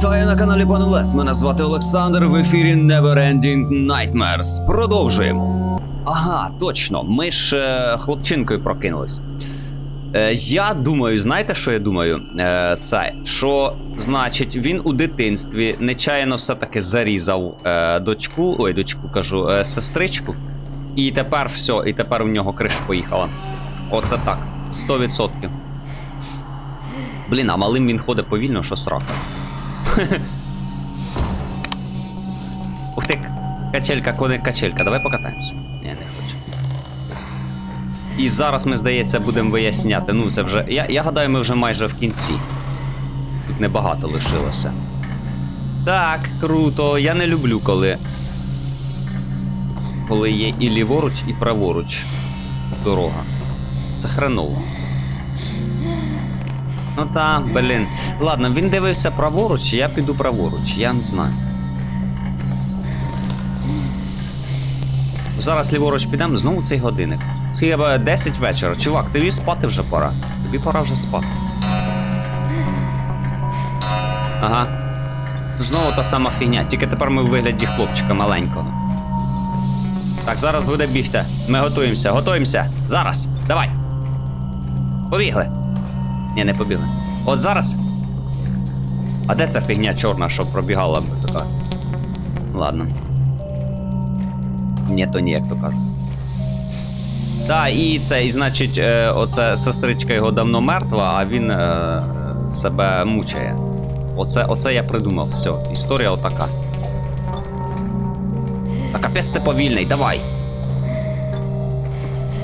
Вітаю на каналі Пан Лес. Мене звати Олександр. В ефірі Neverending Nightmares. Продовжуємо. Ага, точно. Ми ж е, хлопчинкою прокинулись. Е, я думаю, знаєте, що я думаю? Е, це, що, значить, він у дитинстві нечаянно все-таки зарізав е, дочку, ой, дочку кажу, е, сестричку. І тепер все, і тепер у нього криша поїхала. Оце так. 100%. Блін, а малим він ходить повільно, що срака. Ух ти, качелька, коли качелька, давай покатаємося. Ні, не хочу. І зараз ми, здається, будемо виясняти. Ну, це вже. Я, я гадаю, ми вже майже в кінці. Тут небагато лишилося. Так, круто. Я не люблю, коли. Коли є і ліворуч, і праворуч дорога. Це хреново. Ну та, блін. Ладно, він дивився праворуч, я піду праворуч, я не знаю. Зараз ліворуч підемо, знову цей годинник. Це 10 вечора. Чувак, тобі спати вже пора. Тобі пора вже спати. Ага. Знову та сама фігня, тільки тепер ми в вигляді хлопчика маленького. Так, зараз буде бігти. Ми готуємося, готуємося. Зараз. Давай. Побігли. Ні, не побігли. От зараз. А де ця фігня чорна, що пробігала б така? Ладно. Ні, то ні, як то кажуть. Так, і це, і значить, е, оце сестричка його давно мертва, а він е, себе мучає. Оце, оце я придумав. Все, історія отака. Та капець ти повільний, давай.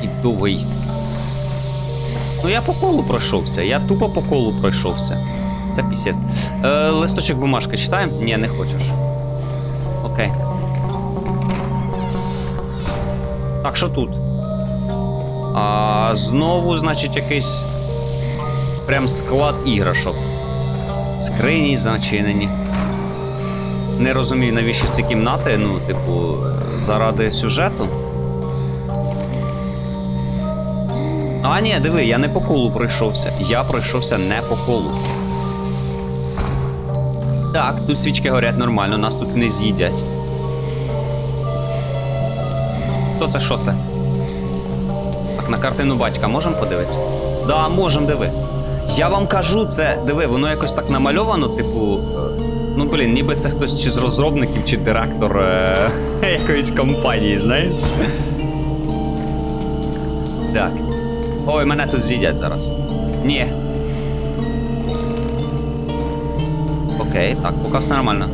І довгий. Ну я по колу пройшовся, я тупо по колу пройшовся. Це пісець. Е, листочок бумажки читаємо? Ні, не хочеш. Окей. Так, що тут? А, знову, значить, якийсь. Прям склад іграшок. Скрині зачинені. Не розумію, навіщо ці кімнати, ну, типу, заради сюжету. А, ні, диви, я не по колу пройшовся. Я пройшовся не по колу. Так, тут свічки горять нормально, нас тут не з'їдять. Хто це, що це? Так, на картину батька можемо подивитися? Да, можемо, диви. Я вам кажу, це, диви, воно якось так намальовано, типу. е, Ну, блін, ніби це хтось чи з розробників, чи директор е- якоїсь компанії, знаєш? Так. Ой, мене тут з'їдять зараз. Ні. Окей, так, поки все нормально.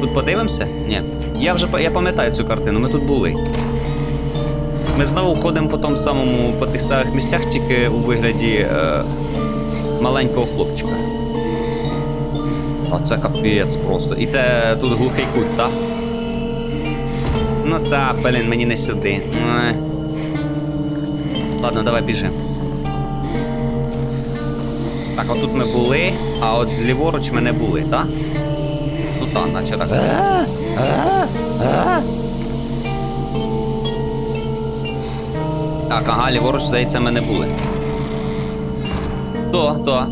Тут подивимося? Ні. Я вже я пам'ятаю цю картину, ми тут були. Ми знову ходимо по тому самому по тих самих місцях, тільки у вигляді е, маленького хлопчика. А це капець просто. І це тут глухий кут, так? Ну та, блін, мені не сюди. Ладно, давай біжи. Так, отут ми були, а от зліворуч ми не були, так? Ну так, наче так. Так, ага, ліворуч, здається, ми не були. То, то.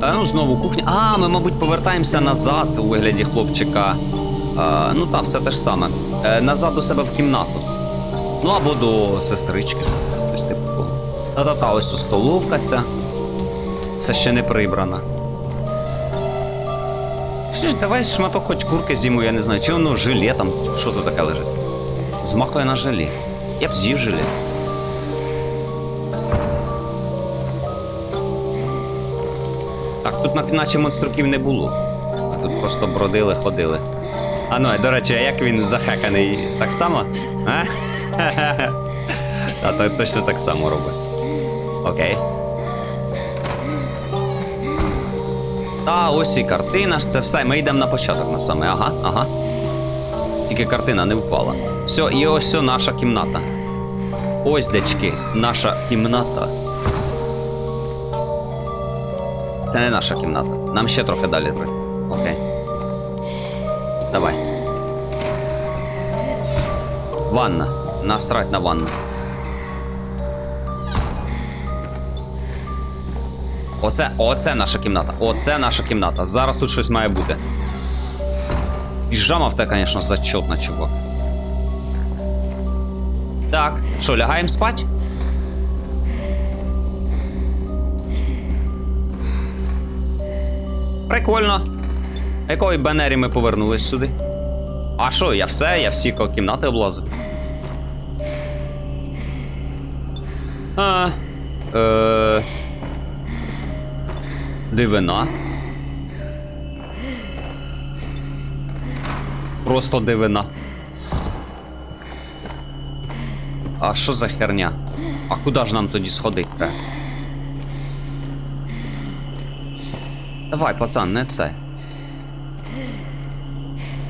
А, ну, знову кухня. А, ми, мабуть, повертаємося назад у вигляді хлопчика. А, ну так, все те ж саме. Е, назад до себе в кімнату. Ну або до сестрички. Та-та-та, ось у столовка ця. Все ще не прибрана. Що ж, давай шматок хоч курки з'їмо, я не знаю. Чи воно желе там, що тут таке лежить? Змахує на желе. Я б з'їв желе. Так, тут на- наче монструків не було. А тут просто бродили, ходили. А ну, до речі, а як він захеканий так само? А? А то точно так само робить. Окей. Та ось і картина ж це все. Ми йдемо на початок на саме. Ага, ага. Тільки картина не впала. Все, і ось все наша кімната. Ось дечки, наша кімната. Це не наша кімната. Нам ще трохи далі. Окей. Давай. Ванна. Насрать на ванну. Оце, оце наша кімната. Оце наша кімната. Зараз тут щось має бути. Піжама в те, звісно, зачетна, чувак. Так, що, лягаємо спать? Прикольно. Якої бенері ми повернулись сюди? А що, я все, я всі кімнати облазив. А. Е... Дивина. Просто дивина. А що за херня? А куди ж нам тоді сходити? Давай, пацан, не це.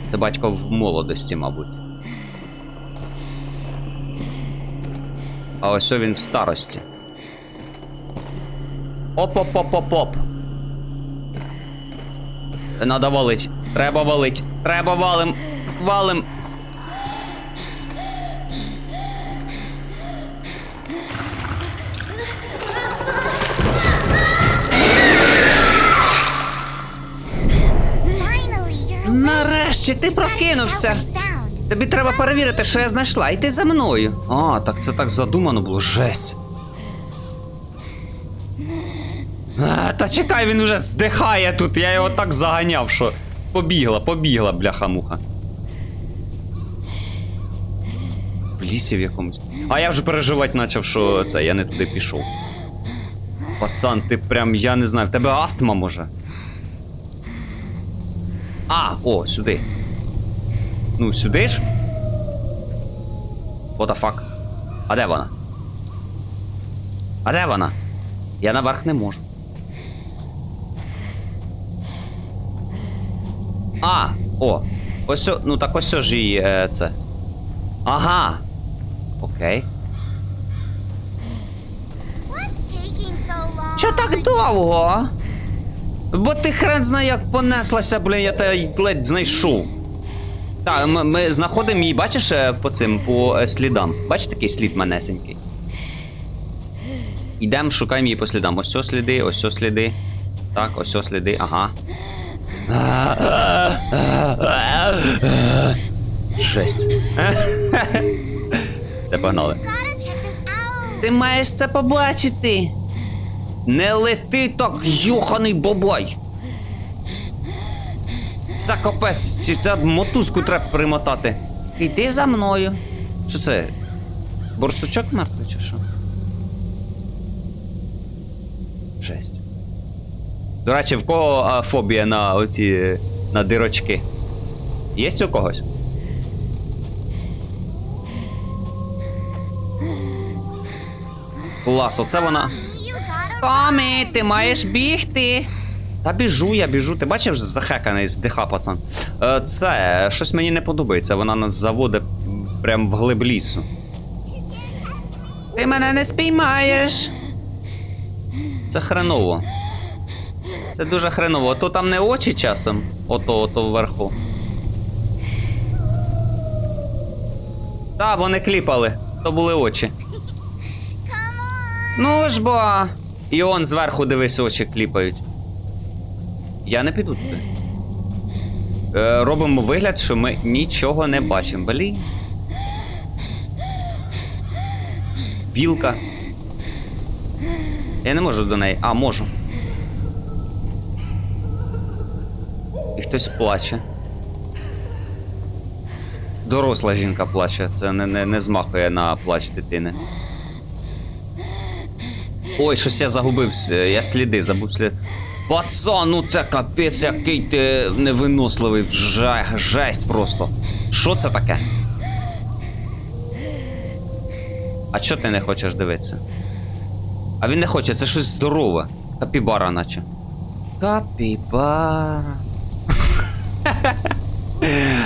Це батько в молодості, мабуть. А ось він в старості. Оп-оп-оп-оп-оп. Надо валить. Треба валить. Треба валим. Валим. Нарешті ти прокинувся. Тобі треба перевірити, що я знайшла. Йди за мною. А, так це так задумано було. Жесть. А, та чекай, він уже здихає тут. Я його так заганяв, що. Побігла, побігла, бляха-муха. В лісі в якомусь. А я вже переживати почав, що це, я не туди пішов. Пацан, ти прям, я не знаю, в тебе астма може. А, о, сюди. Ну, сюди ж? What the fuck? А де вона? А де вона? Я наверх не можу. А, о. Ось, о- ну так ось ж її е, це. Ага. Окей. Що так довго? Бо ти хрен знає, як понеслася, блін, я тебе ледь знайшов. Так, ми, ми знаходимо її, бачиш, е, по цим, по е, слідам. Бачиш такий слід манесенький? Ідемо, шукаємо її по слідам. Ось ось сліди, ось ось сліди. Так, ось ось сліди, ага. Жесть. Це погнали. Ти маєш це побачити. Не лети так, юханий бабай. Це капець, чи це мотузку треба примотати. Іди за мною. Що це? Борсучок мертвий чи що? Жесть. До речі, в кого а, фобія на оці на дирочки? Є у когось? Клас, оце вона. Томі, ти маєш бігти. Та біжу, я біжу. Ти бачив захеканий здиха, пацан. Е, це щось мені не подобається. Вона нас заводить прям в глиб лісу. Ти мене не спіймаєш. Це хреново. Це дуже хреново. То там не очі часом, ото, ото вверху. Та, вони кліпали. То були очі. Ну ж бо. І он зверху дивись, очі кліпають. Я не піду туди. Е, робимо вигляд, що ми нічого не бачимо. Блін. Білка. Я не можу до неї. А, можу. І хтось плаче. Доросла жінка плаче. Це не, не, не змахує на плач дитини. Ой, щось я загубив. е, Я сліди, забув слід. Пацан, ну це капець, який ти невиносливий. Жа, жесть просто. Що це таке? А чого ти не хочеш дивитися? А він не хоче, це щось здорове. Капібара, наче. Капібара.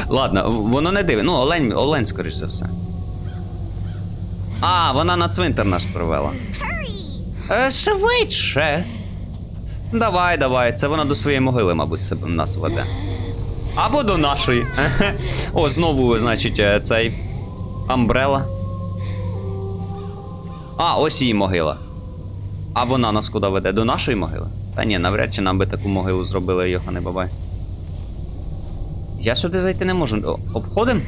Ладно, воно не диве. Ну, олень, олень, скоріш за все. А, вона на цвинтар наш привела. Е, швидше. Давай, давай, це вона до своєї могили, мабуть, себе нас веде. Або до нашої. О, знову, значить, е, цей. Амбрела. А, ось її могила. А вона нас куди веде? До нашої могили? Та ні, навряд чи нам би таку могилу зробили, Йохане Бабай. Я сюди зайти не можу. Обходим?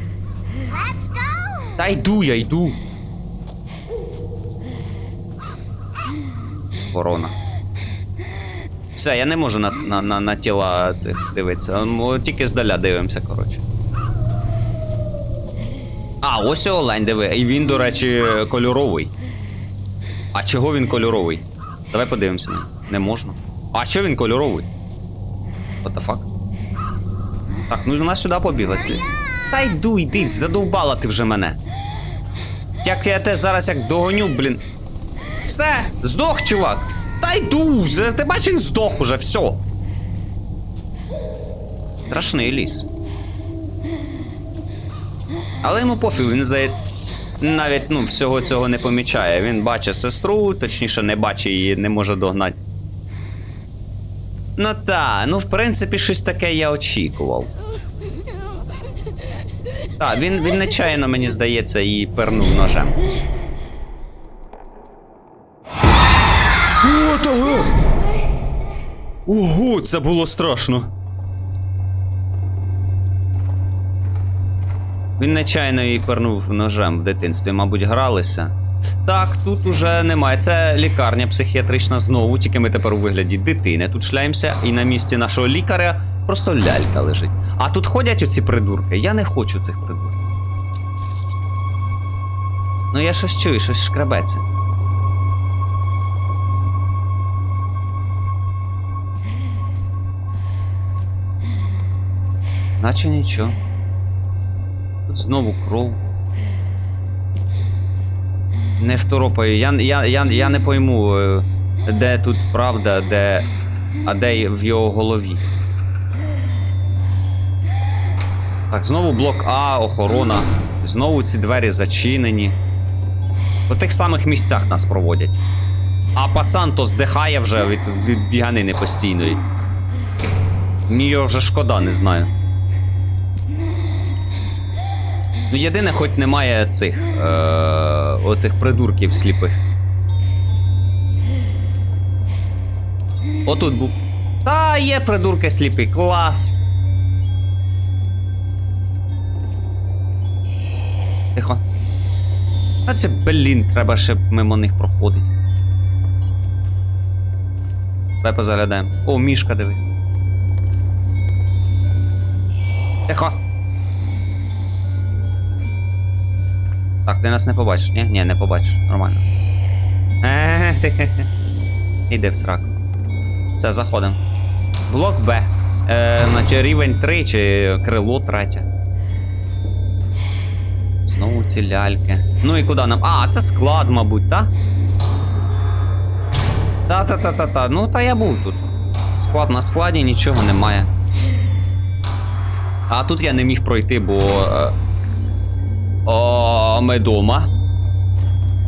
Та йду, я йду. Ворона. Все, я не можу на, на, на, на тіла цих дивитися. Ми тільки здаля дивимося, коротше. А, ось олень, диви. І він, до речі, кольоровий. А чого він кольоровий? Давай подивимося. Не можна. А чого він кольоровий? What the fuck? Так, ну вона сюди побігла слід. Та йду, йди, задовбала ти вже мене. Як я те зараз як догоню, блін. Все, здох, чувак. Та йду, ти бачиш, здох уже, все. Страшний ліс. Але йому пофіг, він здається. Навіть ну, всього цього не помічає. Він бачить сестру, точніше, не бачить її, не може догнати. Ну та, ну в принципі, щось таке я очікував. Так, він, він нечаянно, мені здається, і пернув ножем. О, того! Ого, це було страшно. Він нечайно її пернув ножем в дитинстві, мабуть, гралися. Так, тут уже немає. Це лікарня психіатрична знову, тільки ми тепер у вигляді дитини тут шляємося, і на місці нашого лікаря просто лялька лежить. А тут ходять оці придурки. Я не хочу цих придурків. Ну я щось чую, щось шкрабеться. Наче нічого. Тут знову кров. Не второпаю. Я, я, я, я не пойму, е, де тут правда, де. А де в його голові. Так, знову блок А, охорона. Знову ці двері зачинені. По тих самих місцях нас проводять. А пацан то здихає вже від, від біганини постійної. Мені його вже шкода, не знаю. Ну, єдине, хоч немає цих е- оцих придурків сліпих. Отут був. Та є придурки сліпі, клас. Тихо. А це, блін, треба ще мимо них проходити. Давай позаглядаємо. О, мішка дивись. Тихо. Так, ти нас не побачиш, ні? Ні, не побачиш. Нормально. Е, Іди в сраку. Все, заходимо. Блок Б. Е, наче рівень 3 чи крило третє. Знову ці ляльки. Ну і куди нам? А, це склад, мабуть, так? Та-та-та-та-та. Ну, та я був тут. Склад на складі, нічого немає. А тут я не міг пройти, бо. О, ми дома.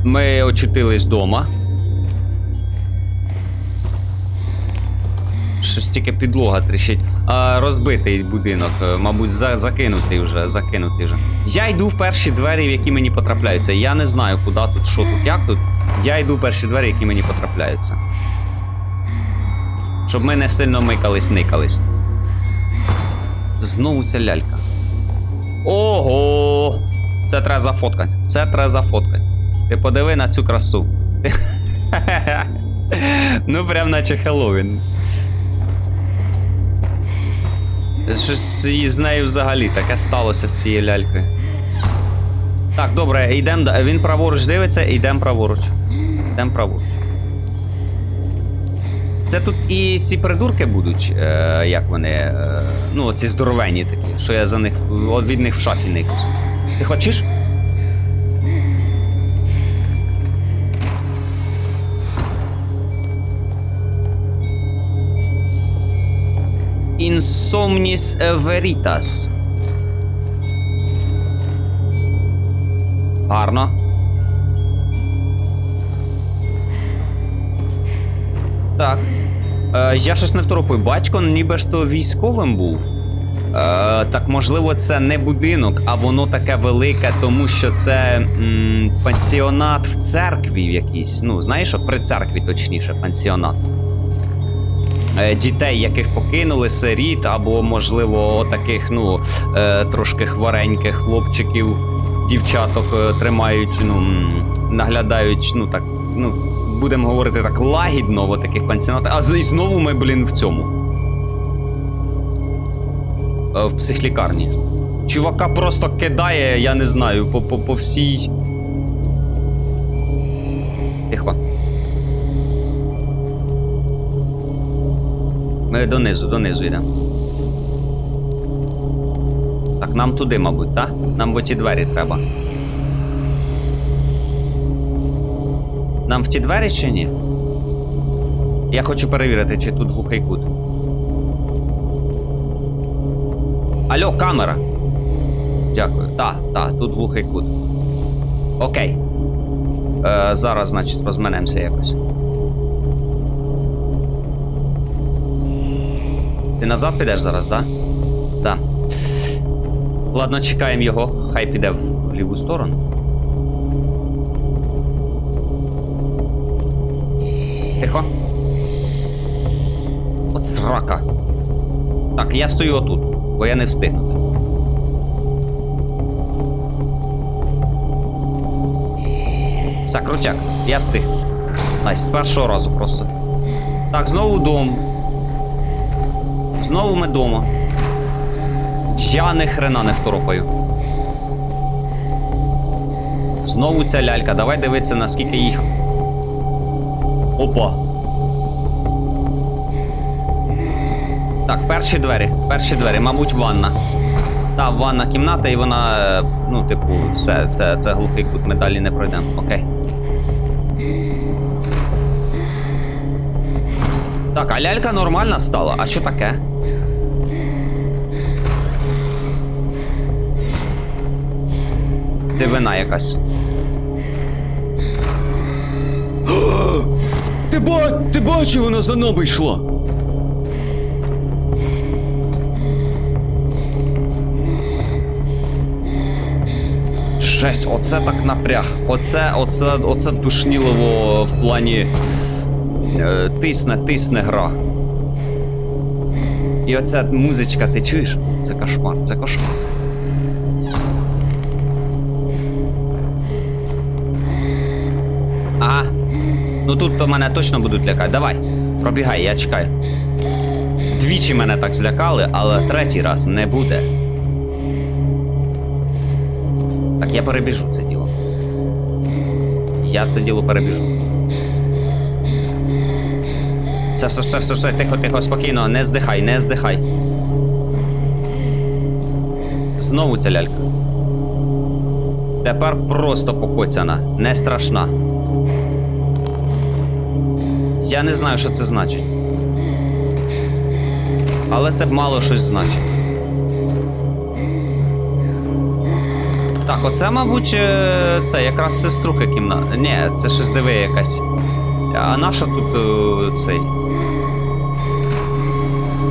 Ми очутились дома. Щось тільки підлога тріщить. А, розбитий будинок, е, мабуть, за, закинутий вже, закинутий вже. Я йду в перші двері, в які мені потрапляються. Я не знаю, куди тут, що тут, як тут. Я йду в перші двері, які мені потрапляються. Щоб ми не сильно микались, никались. Знову ця лялька. Ого! Це треба зафоткати. Це треба зафоткати. Ти подиви на цю красу. ну, прям наче Хеллоуін. Щось з нею взагалі таке сталося з цією лялькою. Так, добре, йдемо. Він праворуч дивиться, йдемо праворуч. Йдемо праворуч. Це тут і ці придурки будуть, е, як вони. Е, ну, ці здоровенні такі, що я за них від них в шафі никусь. Ти хочеш? Insomnis Veritas. Гарно. Так. Е, я щось не второпую. Батько ніби ж то військовим був. Е, так можливо, це не будинок, а воно таке велике, тому що це м, пансіонат в церкві якийсь. Ну, знаєш, при церкві, точніше, пансіонат. Е, Дітей, яких покинули, сиріт, або, можливо, таких, ну, е, трошки хвореньких хлопчиків, дівчаток е, тримають, ну, наглядають, ну так, ну, будемо говорити так, лагідно в таких пансіонатах. А і знову ми, блін, в цьому. Е, в психлікарні. Чувака просто кидає, я не знаю, по, по, по всій. Тихо. Ми донизу, донизу йдемо. Так, нам туди, мабуть, так? Нам в оті двері треба. Нам в ті двері чи ні? Я хочу перевірити, чи тут глухий кут. Алло, камера. Дякую. Так, так, тут глухий кут. Окей. Е, зараз, значить, розменемося якось. Ти назад підеш зараз, так? Да? Так. Ладно, чекаємо його. Хай піде в ліву сторону. Тихо. От срака. Так, я стою отут, бо я не встигну. Все, крутяк, я встиг. Найс, з першого разу просто. Так, знову дом. Знову ми дома. Я не хрена не второпаю. Знову ця лялька. Давай дивитися, наскільки їх. Опа. Так, перші двері. Перші двері, мабуть, ванна. Та, ванна кімната, і вона. е, Ну, типу, все, це, це глухий кут, ми далі не пройдемо. Окей. Так, а лялька нормальна стала. А що таке? Дивина якась. Ти ба... Ти бачив, вона за нами йшла. Жесть, оце так напряг. Оце, оце, оце душнілово в плані. Е, тисне, тисне гра. І оця музичка, ти чуєш? Це кошмар, це кошмар. Ага. Ну тут то мене точно будуть лякати. Давай, пробігай, я чекаю. Двічі мене так злякали, але третій раз не буде. Я перебіжу це діло. Я це діло перебіжу. Все, все, все, все, все, тихо, тихо, спокійно, не здихай, не здихай. Знову ця лялька. Тепер просто покоцяна, не страшна. Я не знаю, що це значить. Але це б мало щось значить. Так, оце, мабуть, е, це якраз сеструха кімната. Ні, це щось диви якась. А наша тут е, цей.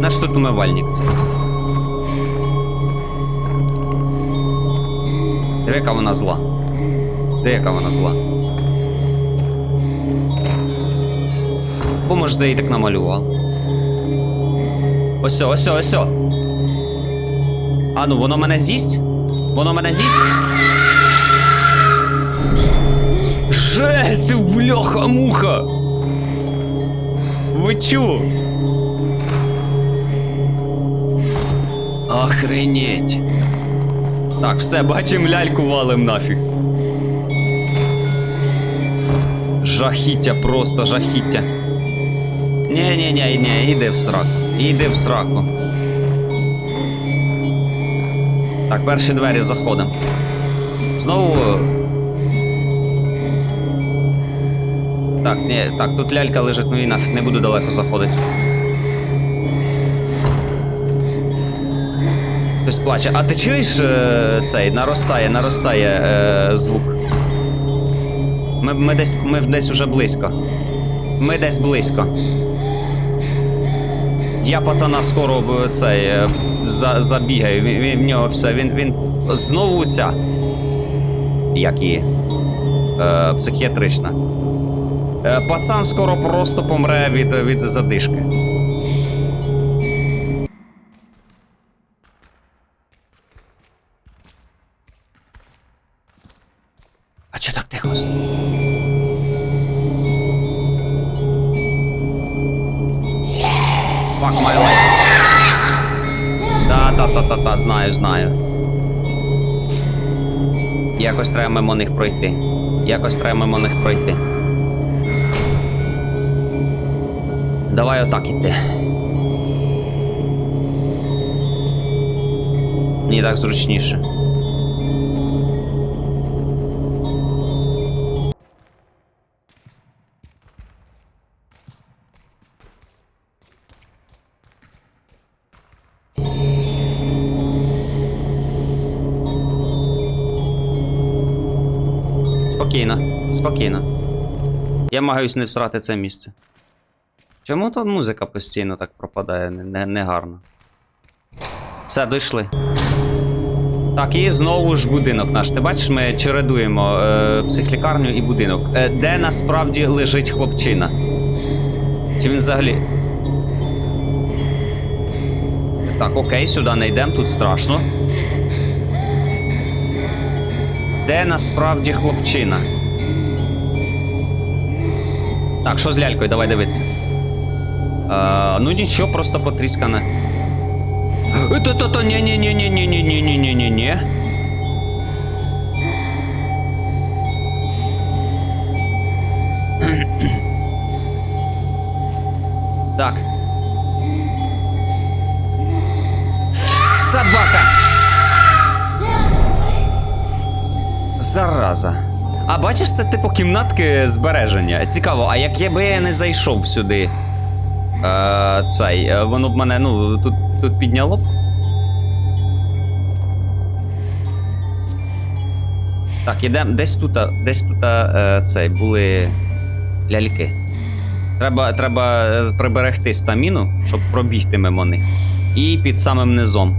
Наш тут умивальник цей. Диви, яка вона зла. Диви, яка вона зла. Бо може, де її так намалював. Ось, ось, ось. А ну, воно мене з'їсть? Воно мене з'їсть? Жесть, бляха-муха! Ви чу? Охренеть. Так, все, бачим ляльку валим нафіг. Жахіття, просто жахіття. Ні, ні, ні, ні, іди в сраку. Іди в сраку. Так, перші двері заходимо. Знову. Так, ні, так, тут лялька лежить, ну і нафіг не буду далеко заходити. Хтось плаче. А ти чуєш е, цей? Наростає, наростає е, звук. Ми, ми, десь, ми десь уже близько. Ми десь близько. Я пацана скоро цей е, за, забігає. Він, він в нього все. Він, він знову ця. Як її? Е, психіатрична. Е, пацан скоро просто помре від, від задишки. Знаю, знаю. Якось треба мимо них пройти. Якось треба мимо них пройти. Давай отак іти. Мені так зручніше. Спокійно, спокійно. Я намагаюсь не всрати це місце. Чому тут музика постійно так пропадає не, не, негарно? Все, дійшли. Так, і знову ж будинок наш. Ти бачиш, ми чередуємо е, психлікарню і будинок. Е, де насправді лежить хлопчина? Чи він взагалі. Так, окей, сюди не йдемо, тут страшно. Де насправді хлопчина? Так, що з лялькою? Давай дивитися. Е, ну нічого, просто потріскане. То-то-то, ні-ні-ні-ні-ні-ні-ні-ні-ні-ні-ні. Так. Зараза. А бачиш, це типу кімнатки збереження. Цікаво, а як я би я не зайшов сюди. Е, цей, е, воно б мене, ну, тут, тут підняло б. Так, ідемо. Десь тут, десь тут е, цей, були ляльки. Треба, треба е, приберегти стаміну, щоб пробігти мимо них. І під самим низом.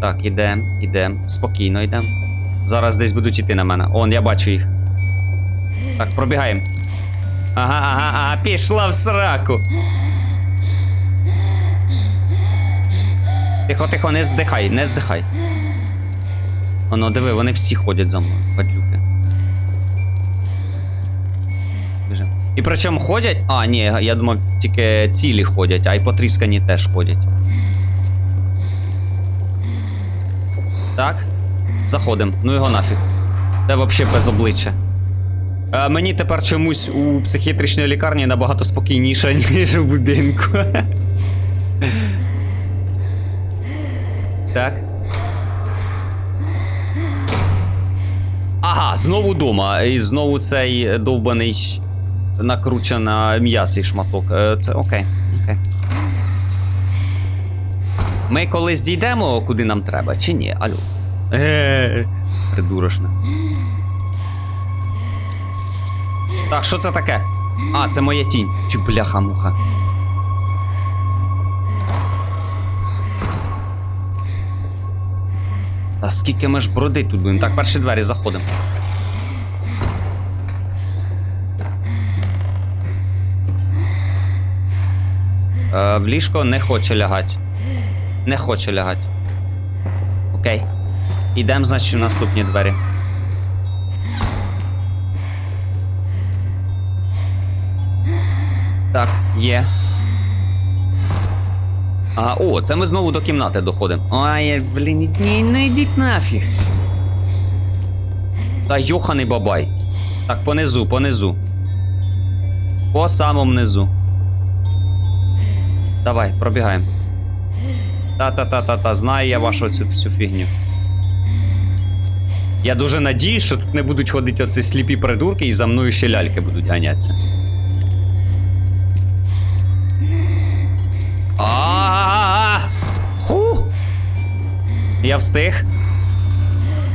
Так, ідемо, ідемо. Спокійно йдемо. Зараз десь будуть іти на мене. Он, я бачу їх. Так, пробігаємо. Ага, ага, ага, пішла в сраку. Тихо, тихо, не здихай, не здихай. Оно, диви, вони всі ходять за мною, падлюки. Біжим. І причому ходять. А, ні, я думав, тільки цілі ходять, а й потріскані теж ходять. Так. Заходимо. Ну його нафіг. Це взагалі без обличчя. А, мені тепер чомусь у психіатричної лікарні набагато спокійніше, ніж у будинку. так. Ага, знову дома. І знову цей довбаний накручена м'ясий шматок. Е, Це окей. окей. Ми колись дійдемо, куди нам треба, чи ні? Алло. Е, придурошне. Так, що це таке? А, це моя тінь. Чу бляха-муха. Та скільки ми ж бродить тут будемо? Так, перші двері заходимо. Е, в ліжко не хоче лягати. Не хоче лягати. Окей. Ідемо, значить, в наступні двері. Так, є. Ага, о, це ми знову до кімнати доходимо. Ай, блін, ні, не йдіть нафіг. Та йоханий бабай. Так, понизу, понизу. По самому низу. Давай, пробігаємо. Та-та-та-та-та, знаю я вашу цю всю фігню. Я дуже надіюсь, що тут не будуть ходити оці сліпі придурки і за мною ще ляльки будуть ганятися. А! Ху! Я встиг.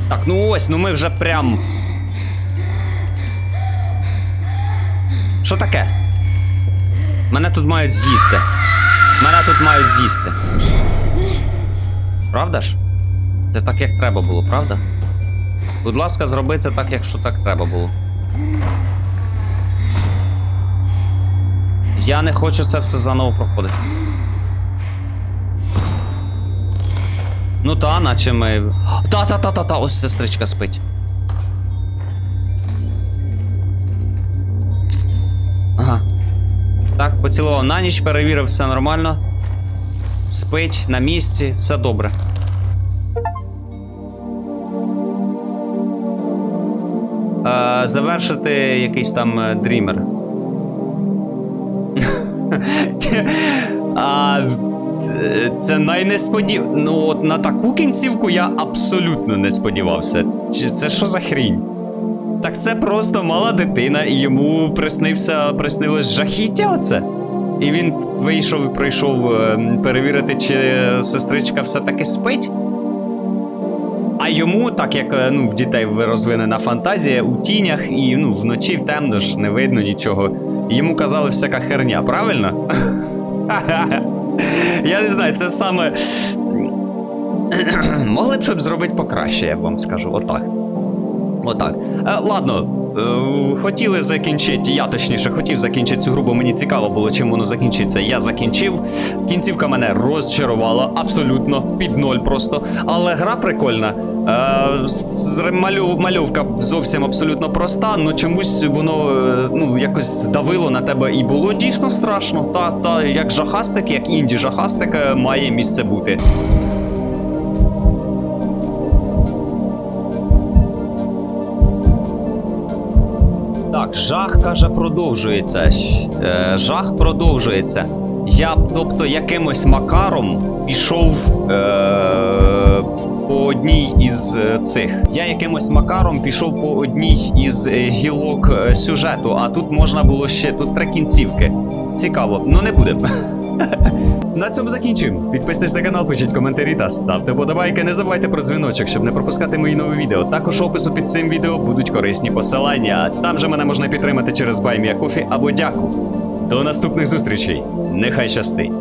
Так, ну ось, ну ми вже прям. Що таке? Мене тут мають з'їсти. Мене тут мають з'їсти. Правда ж? Це так, як треба було, правда? Будь ласка, зроби це так, якщо так треба було. Я не хочу це все заново проходити. Ну та, наче ми. Та-та-та-та-та, ось сестричка спить. Ага. Так, поцілував на ніч, перевірив, все нормально. Спить на місці, все добре. Завершити якийсь там е, дрімер. а, це- це найнесподів... Ну, от на таку кінцівку я абсолютно не сподівався. Чи це що за хрінь? Так це просто мала дитина, і йому приснився, приснилось жахіття оце. І він вийшов і прийшов е, перевірити, чи сестричка все-таки спить. А йому, так як е, ну, в дітей розвинена фантазія, у тінях і ну, вночі темно ж не видно нічого. Йому казали всяка херня, правильно? Я не знаю, це саме. Могли б щоб зробити покраще, я вам скажу. Отак. Отак. Е, ладно, хотіли закінчити. Я точніше хотів закінчити цю гру, бо мені цікаво було, чим воно закінчиться. Я закінчив. Кінцівка мене розчарувала абсолютно під ноль просто. Але гра прикольна. Е, мальовка зовсім абсолютно проста, але чомусь воно е, ну, якось давило на тебе і було дійсно страшно. Та, та, як жахастик, як інді жахастик е, має місце бути. Жах каже, продовжується. Е, жах продовжується. Я тобто, якимось макаром пішов е, по одній із е, цих. Я якимось макаром пішов по одній із е, гілок сюжету, а тут можна було ще тут три кінцівки. Цікаво, ну не будемо. На цьому закінчуємо. Підписуйтесь на канал, пишіть коментарі та ставте подобайки. Не забувайте про дзвіночок, щоб не пропускати мої нові відео. Також опису під цим відео будуть корисні посилання. Там же мене можна підтримати через Баймія Кофі або дяку. До наступних зустрічей. Нехай щастить!